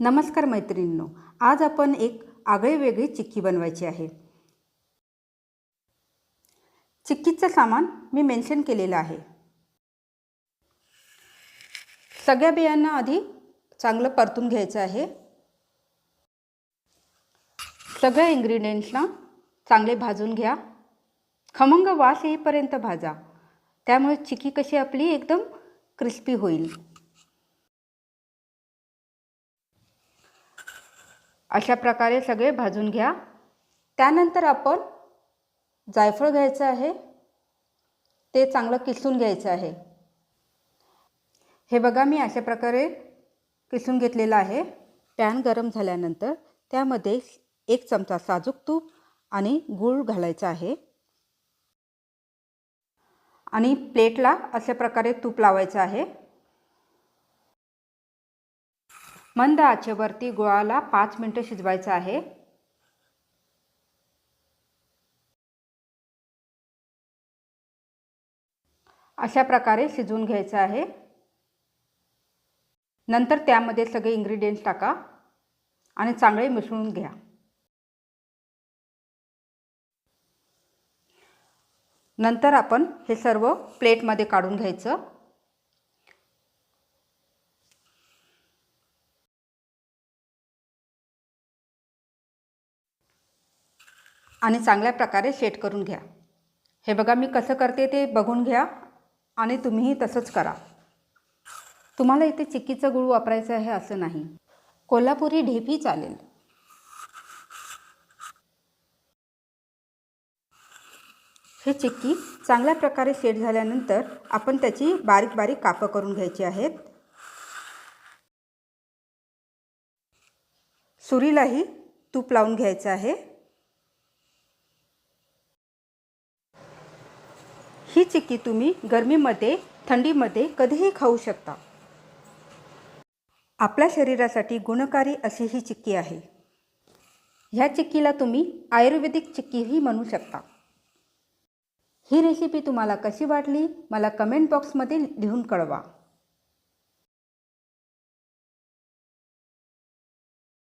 नमस्कार मैत्रिणींनो आज आपण एक आगळे वेगळी चिक्की बनवायची आहे. चिक्कीचं सामान मी मेन्शन केलेलं आहे. सगळ्या बियांना आधी चांगलं परतून घ्यायचं आहे. सगळ्या इन्ग्रेडियंट्सना चांगले भाजून घ्या. खमंग वास येईपर्यंत भाजा. त्यामुळे चिक्की कशी आपली एकदम क्रिस्पी होईल. अशा प्रकारे सगळे भाजून घ्या. त्यानंतर आपण जायफळ घ्यायचं आहे. ते चांगलं किसून घ्यायचं आहे. हे बघा मी अशा प्रकारे किसून घेतलेलं आहे. पॅन गरम झाल्यानंतर त्यामध्ये एक चमचा साजूक तूप आणि गूळ घालायचं आहे. आणि प्लेटला अशा प्रकारे तूप लावायचं आहे. मंद आचेवरती गुळाला पाच मिनटं शिजवायचं आहे. अशा प्रकारे शिजवून घ्यायचं आहे. नंतर त्यामध्ये सगळे इंग्रेडियंट्स टाका आणि चांगले मिसळून घ्या. नंतर आपण हे सर्व प्लेटमध्ये काढून घ्यायचं. आणि चांगल्या प्रकारे सेट करून घ्या. हे बघा मी कसं करते ते बघून घ्या आणि तुम्हीही तसंच करा. तुम्हाला इथे चिक्कीचं गुळ वापरायचं आहे असं नाही. कोल्हापुरी ढेपी चालेल. हे चिक्की चांगल्या प्रकारे सेट झाल्यानंतर आपण त्याची बारीक बारीक कापं करून घ्यायची आहेत. सुरीलाही तूप लावून घ्यायचं आहे. ही चिक्की तुम्ही गरमीमध्ये थंडीमध्ये कधीही खाऊ शकता. आपल्या शरीरासाठी गुणकारी अशी ही चिक्की आहे. ह्या चिक्कीला तुम्ही आयुर्वेदिक चिक्कीही म्हणू शकता. ही रेसिपी तुम्हाला कशी वाटली मला कमेंट बॉक्समध्ये लिहून कळवा.